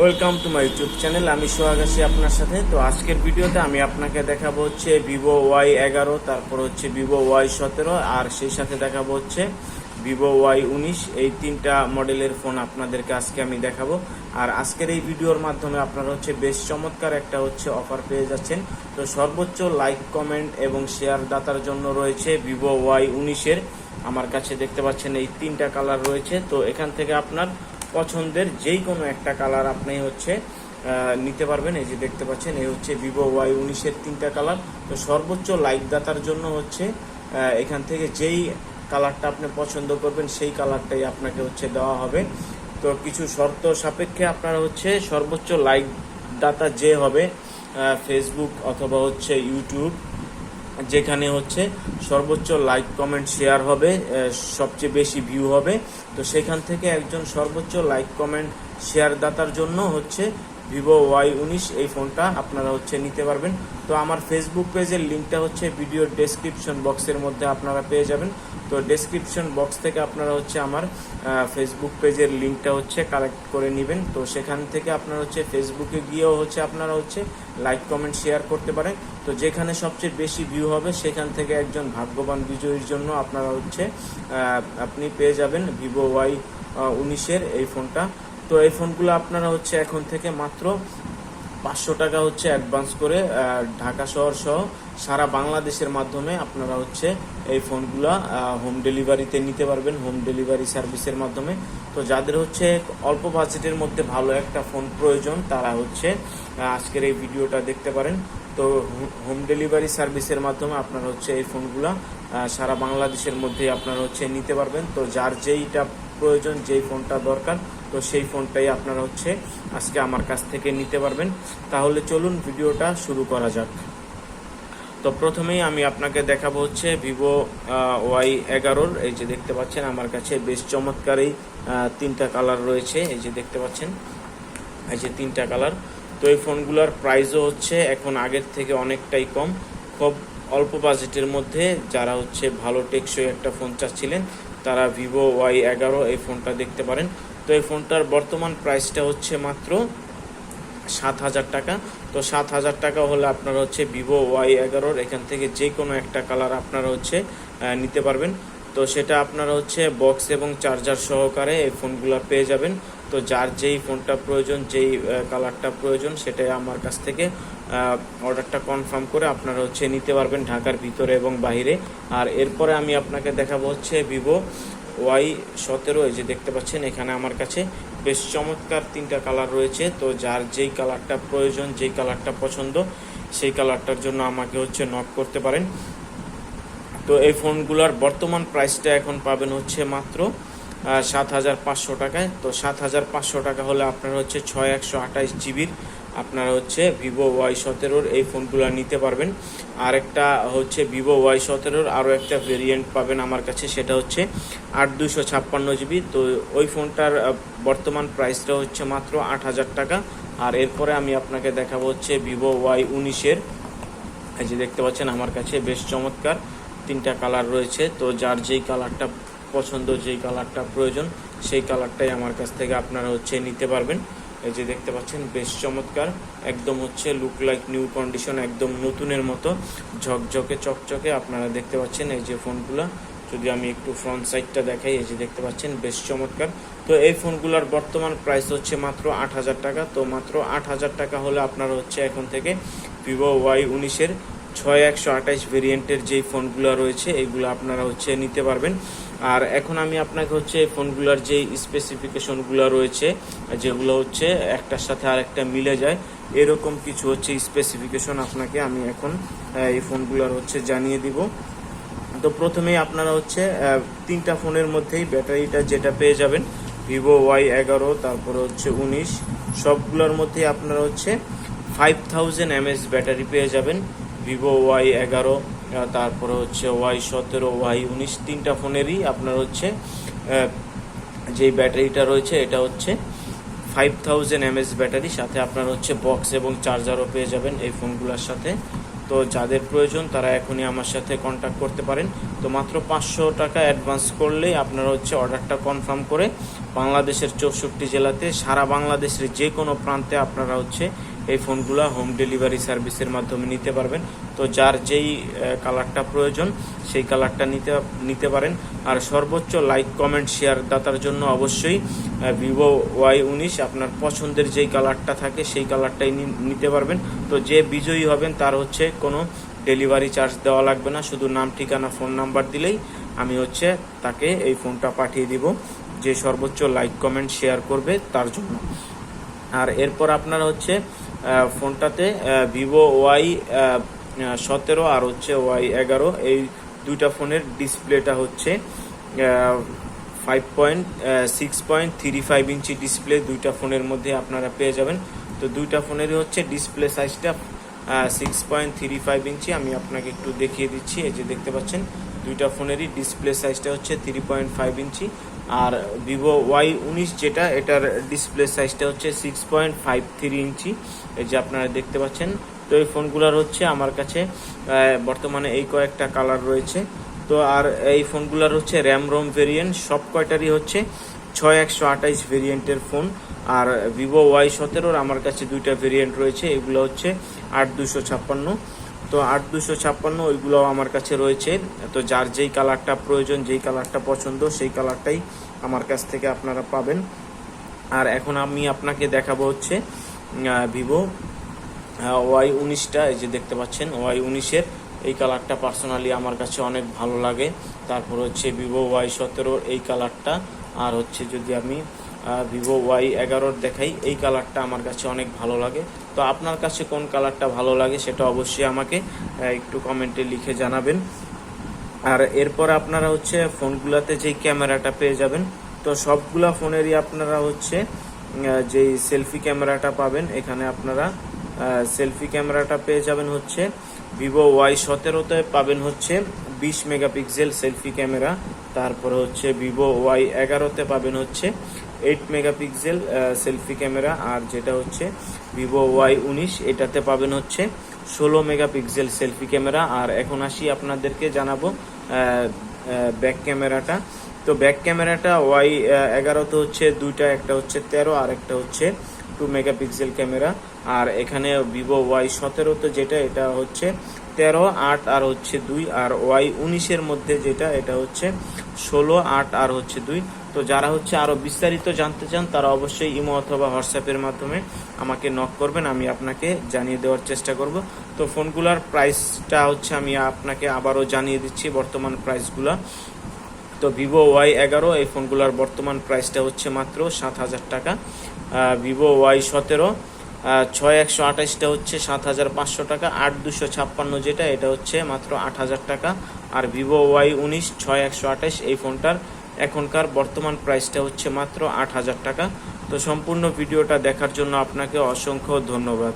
Welcome to my YouTube channel আমি সোহাগ আপনার সাথে। তো আজকের ভিডিওতে আমি আপনাকে দেখাবো হচ্ছে ভিভো ওয়াই এগারো, তারপর হচ্ছে ভিভো ওয়াই সতেরো, আর সেই সাথে দেখাবো হচ্ছে ভিভো ওয়াই উনিশ। এই তিনটা মডেলের ফোন আপনাদেরকে আজকে আমি দেখাবো। আর আজকের এই ভিডিওর মাধ্যমে আপনারা হচ্ছে বেশ চমৎকার একটা হচ্ছে অফার পেয়ে যাচ্ছেন। তো সর্বোচ্চ লাইক কমেন্ট এবং শেয়ার দাতার জন্য রয়েছে ভিভো ওয়াই উনিশের। আমার কাছে দেখতে পাচ্ছেন এই তিনটা কালার রয়েছে। তো এখান থেকে আপনার পছন্দের যেই কোনো একটা কালার আপনি হচ্ছে নিতে পারবেন। এই যে দেখতে পাচ্ছেন, এই হচ্ছে ভিভো ওয়াই উনিশের তিনটা কালার তো সর্বোচ্চ লাইক দাতার জন্য হচ্ছে এখান থেকে যেই কালারটা আপনি পছন্দ করবেন, সেই কালারটাই আপনাকে হচ্ছে দেওয়া হবে। তো কিছু শর্ত সাপেক্ষে আপনারা হচ্ছে সর্বোচ্চ লাইক দাতা যে হবে ফেসবুক অথবা হচ্ছে ইউটিউব যেখানে হচ্ছে সর্বোচ্চ লাইক কমেন্ট শেয়ার হবে সবচেয়ে বেশি ভিউ হবে। তো সেখান থেকে একজন সর্বোচ্চ লাইক কমেন্ট শেয়ার দাতার জন্য হচ্ছে ভিভো ওয়াই উনিশ এই ফোনটা আপনারা হচ্ছে নিতে পারবেন। তো আমার ফেসবুক পেজের লিঙ্কটা হচ্ছে ভিডিওর ডেসক্রিপশন বক্সের মধ্যে আপনারা পেয়ে যাবেন। তো ডেসক্রিপশন বক্স থেকে আপনারা হচ্ছে আমার ফেসবুক পেজের লিঙ্কটা হচ্ছে কালেক্ট করে নেবেন। তো সেখান থেকে আপনারা হচ্ছে ফেসবুকে গিয়েও হচ্ছে আপনারা হচ্ছে লাইক কমেন্ট শেয়ার করতে পারেন। তো যেখানে সবচেয়ে বেশি ভিউ হবে সেখান থেকে একজন ভাগ্যবান বিজয়ীর জন্য আপনারা হচ্ছে আপনি পেয়ে যাবেন ভিভো ওয়াই উনিশের এই ফোনটা। তো এই ফোনগুলো আপনারা হচ্ছে এখন থেকে মাত্র পাঁচশো টাকা হচ্ছে অ্যাডভান্স করে ঢাকা শহর সহ সারা বাংলাদেশের মাধ্যমে আপনারা হচ্ছে এই ফোনগুলো হোম ডেলিভারিতে নিতে পারবেন হোম ডেলিভারি সার্ভিসের মাধ্যমে। তো যাদের হচ্ছে অল্প বাজেটের মধ্যে ভালো একটা ফোন প্রয়োজন, তারা হচ্ছে আজকের এই ভিডিওটা দেখতে পারেন। তো হোম ডেলিভারি সার্ভিসের মাধ্যমে আপনারা হচ্ছে এই ফোনগুলো সারা বাংলাদেশের মধ্যে আপনারা হচ্ছে নিতে পারবেন। তো যার যেইটা প্রয়োজন, যেই ফোনটা দরকার তো সেই ফোনটাই আপনারা হচ্ছে আজকে আমার কাছ থেকে নিতে পারবেন। তাহলে চলুন ভিডিওটা শুরু করা যাক। তো প্রথমেই আমি আপনাকে দেখাবো হচ্ছে ভিভো ওয়াই এগারোর এই যে দেখতে পাচ্ছেন, আমার কাছে বেশ চমৎকার এই তিনটা কালার রয়েছে। এই যে দেখতে পাচ্ছেন, এই যে তিনটা কালার। তো এই ফোনগুলোর প্রাইসও হচ্ছে এখন আগের থেকে অনেকটাই কম। খুব অল্প বাজেটের মধ্যে যারা হচ্ছে ভালো টেকসই একটা ফোন চাচ্ছিলেন, তারা ভিভো ওয়াই এগারো এই ফোনটা দেখতে পারেন। তো এই ফোনটার বর্তমান প্রাইসটা হচ্ছে মাত্র সাত হাজার টাকা। তো সাত হাজার টাকা হলে আপনারা হচ্ছে ভিভো ওয়াই এগারোর এখান থেকে যে কোনো একটা কালার আপনারা হচ্ছে নিতে পারবেন। তো সেটা আপনারা হচ্ছে বক্স এবং চার্জার সহকারে এই ফোনগুলো পেয়ে যাবেন। তো যার যেই ফোনটা প্রয়োজন, যেই কালারটা প্রয়োজন, সেটাই আমার কাছ থেকে অর্ডারটা কনফার্ম করে আপনারা হচ্ছে নিতে পারবেন ঢাকার ভিতরে এবং বাইরে আর এরপরে আমি আপনাকে দেখাবো হচ্ছে ভিভো ওয়াই সতেরো, এই যে দেখতে পাচ্ছেন, এখানে আমার কাছে বেশ চমৎকার তিনটা কালার রয়েছে। তো যার যেই কালারটা প্রয়োজন, যেই কালারটা পছন্দ, সেই কালারটার জন্য আমাকে হচ্ছে নক করতে পারেন। তো এই ফোনগুলোর বর্তমান প্রাইসটা এখন পাবেন হচ্ছে মাত্র সাত হাজার পাঁচশো টাকায়। তো সাত হাজার পাঁচশো টাকা হলে আপনার হচ্ছে ছয় একশো আঠাইশ জিবির আপনারা হচ্ছে ভিভো ওয়াই সতেরোর এই ফোনগুলো নিতে পারবেন। আর একটা হচ্ছে ভিভো ওয়াই সতেরোর আরও একটা ভেরিয়েন্ট পাবেন আমার কাছে, সেটা হচ্ছে আট দুশো ছাপ্পান্ন জিবি। তো ওই ফোনটার বর্তমান প্রাইসটা হচ্ছে মাত্র আট হাজার টাকা। আর এরপরে আমি আপনাকে দেখাবো হচ্ছে ভিভো ওয়াই উনিশের। এই যে দেখতে পাচ্ছেন, আমার কাছে বেশ চমৎকার তিনটা কালার রয়েছে। তো যার যেই কালারটা পছন্দ, যেই কালারটা প্রয়োজন, সেই কালারটাই আমার কাছ থেকে আপনারা হচ্ছে নিতে পারবেন। এই যে দেখতে পাচ্ছেন, বেশ চমৎকার। একদম হচ্ছে লুক লাইক নিউ কন্ডিশন একদম নতুনের মতো। ঝকঝকে, চকচকে আপনারা দেখতে পাচ্ছেন এই যে ফোনগুলো। যদি আমি একটু ফ্রন্ট সাইডটা দেখাই, এই যে দেখতে পাচ্ছেন, বেশ চমৎকার। তো এই ফোনগুলোর বর্তমান প্রাইস হচ্ছে মাত্র আট হাজার টাকা। তো মাত্র আট হাজার টাকা হলে আপনারা হচ্ছে এখন থেকে ভিভো ওয়াই উনিশের ছয় একশো আঠাইশ ভেরিয়েন্টের যেই ফোনগুলো রয়েছে এইগুলো আপনারা হচ্ছে নিতে পারবেন। আর এখন আমি আপনাকে হচ্ছে এই ফোনগুলোর যেই স্পেসিফিকেশনগুলো রয়েছে, যেগুলো হচ্ছে একটার সাথে আরেকটা মিলে যায়, এরকম কিছু হচ্ছে স্পেসিফিকেশন আপনাকে আমি এখন এই ফোনগুলোর হচ্ছে জানিয়ে দিব। তো প্রথমেই আপনারা হচ্ছে তিনটা ফোনের মধ্যেই ব্যাটারিটা যেটা পেয়ে যাবেন, ভিভো ওয়াই এগারো, তারপরে হচ্ছে উনিশ, সবগুলোর মধ্যেই আপনারা হচ্ছে ফাইভ থাউজেন্ড এমএস ব্যাটারি পেয়ে যাবেন। ভিভো ওয়াই এগারো তারপরে হচ্ছে ওয়াই সতেরো ওয়াই উনিশ, তিনটা ফোনেরই আপনার হচ্ছে যেই ব্যাটারিটা রয়েছে, এটা হচ্ছে ফাইভ থাউজেন্ড এমএস ব্যাটারি, সাথে আপনার হচ্ছে বক্স এবং চার্জারও পেয়ে যাবেন এই ফোনগুলোর সাথে। তো যাদের প্রয়োজন, তারা এখনই আমার সাথে কন্ট্যাক্ট করতে পারেন। তো মাত্র পাঁচশো টাকা অ্যাডভান্স করলেই আপনারা হচ্ছে অর্ডারটা কনফার্ম করে বাংলাদেশের চৌষট্টি জেলাতে, সারা বাংলাদেশের যে কোনো প্রান্তে আপনারা হচ্ছে এই ফোনগুলো হোম ডেলিভারি সার্ভিসের মাধ্যমে নিতে পারবেন। তো যার যেই কালারটা প্রয়োজন, সেই কালারটা নিতে নিতে পারেন। আর সর্বোচ্চ লাইক কমেন্ট শেয়ার দাতার জন্য অবশ্যই ভিভো ওয়াই উনিশ আপনার পছন্দের যেই কালারটা থাকে, সেই কালারটাই নিতে পারবেন। তো যে বিজয়ী হবেন, তার হচ্ছে কোনো ডেলিভারি চার্জ দেওয়া লাগবে না। শুধু নাম, ঠিকানা ফোন নাম্বার দিলেই আমি হচ্ছে তাকে এই ফোনটা পাঠিয়ে দিব, যে সর্বোচ্চ লাইক কমেন্ট শেয়ার করবে তার জন্য। আর এরপর আপনারা হচ্ছে ফোনটাতে ভিভো ওয়াই সতেরো আর হচ্ছে ওয়াই এগারো। এই দুইটা ফোনের ডিসপ্লেটা হচ্ছে five point six point three five inch display দুইটা ফোনের মধ্যে আপনারা পেয়ে যাবেন। তো দুইটা ফোনেরই হচ্ছে ডিসপ্লে সাইজটা six point three five inch. আমি আপনাকে একটু দেখিয়ে দিচ্ছি, এই যে দেখতে পাচ্ছেন, দুইটা ফোনেরই ডিসপ্লে সাইজটা হচ্ছে থ্রি পয়েন্ট ফাইভ ইঞ্চি। আর ভিভো ওয়াই উনিশ যেটা, এটার ডিসপ্লে সাইজটা হচ্ছে six point five three inch. এই যে আপনারা দেখতে পাচ্ছেন, তো এই ফোনগুলোর হচ্ছে আমার কাছে বর্তমানে এই কয়েকটা কালার রয়েছে। তো আর এই ফোনগুলোর হচ্ছে র্যাম রোম ভেরিয়েন্ট সব কয়টারই হচ্ছে ছয় একশো আঠাইশ ভেরিয়েন্টের ফোন। আর ভিভো ওয়াই সতেরোর আমার কাছে দুইটা ভেরিয়েন্ট রয়েছে, এগুলো হচ্ছে আট দুশো ছাপ্পান্ন। তো আট দুশো ছাপ্পান্ন ওইগুলো আমার কাছে রয়েছে। তো যার যেই কালারটা প্রয়োজন, যেই কালারটা পছন্দ, সেই কালারটাই আমার কাছ থেকে আপনারা পাবেন। আর এখন আমি আপনাকে দেখাবো হচ্ছে ভিভো ওয়াই উনিশটা। এই যে দেখতে পাচ্ছেন, ওয়াই উনিশের এই কালারটা পার্সোনালি আমার কাছে অনেক ভালো লাগে। তারপর হচ্ছে ভিভো ওয়াই সতেরোর এই কালারটা। আর হচ্ছে যদি আমি ভিভো ওয়াই এগারোর দেখাই। এই কালারটা আমার কাছে অনেক ভালো লাগে। তো আপনার কাছে কোন কালারটা ভালো লাগে সেটা অবশ্যই আমাকে একটু কমেন্টে লিখে জানাবেন। আর এরপর আপনারা হচ্ছে ফোনগুলোতে যেই ক্যামেরাটা পেয়ে যাবেন, তো সবগুলা ফোনেরই আপনারা হচ্ছে যেই সেলফি ক্যামেরাটা পাবেন, এখানে আপনারা সেলফি ক্যামেরাটা পেয়ে যাবেন হচ্ছে ভিভো ওয়াই সতেরোতে পাবেন হচ্ছে বিশ মেগাপিক্সেল সেলফি ক্যামেরা। তারপরে হচ্ছে ভিভো ওয়াই এগারোতে পাবেন হচ্ছে এইট মেগাপিক্সেল সেলফি ক্যামেরা আর যেটা হচ্ছে ভিভো ওয়াই উনিশ, এটাতে পাবেন হচ্ছে ষোলো মেগাপিক্সেল সেলফি ক্যামেরা আর এখন আসি আপনাদেরকে জানাব ব্যাক ক্যামেরাটা তো ব্যাক ক্যামেরাটা ওয়াই এগারোতে হচ্ছে দুইটা, একটা হচ্ছে তেরো, আর একটা হচ্ছে টু মেগাপিক্সেল ক্যামেরা আর এখানে ভিভো ওয়াই সতেরোতে যেটা, এটা হচ্ছে তেরো, আট, আর হচ্ছে দুই। আর ওয়াই উনিশের মধ্যে যেটা, এটা হচ্ছে ষোলো, আট, আর হচ্ছে দুই। তো যারা হচ্ছে আরও বিস্তারিত জানতে চান, তারা অবশ্যই ইমো অথবা হোয়াটসঅ্যাপের মাধ্যমে আমাকে নক করবেন, আমি আপনাকে জানিয়ে দেওয়ার চেষ্টা করব। তো ফোনগুলোর প্রাইসটা হচ্ছে আমি আপনাকে আবারও জানিয়ে দিচ্ছি বর্তমান প্রাইসগুলা তো ভিভো ওয়াই এগারো, এই ফোনগুলোর বর্তমান প্রাইসটা হচ্ছে মাত্র সাত হাজার টাকা। ভিভো ওয়াই সতেরো ছয় একশো আঠাশটা হচ্ছে সাত হাজার পাঁচশো টাকা। আট দুশো ছাপ্পান্ন যেটা, এটা হচ্ছে মাত্র আট হাজার টাকা। আর ভিভো ওয়াই উনিশ, ছয় একশো আঠাশ এই ফোনটার এখনকার বর্তমান প্রাইসটা হচ্ছে মাত্র আট হাজার টাকা। তো সম্পূর্ণ ভিডিওটা দেখার জন্য আপনাকে অসংখ্য ধন্যবাদ।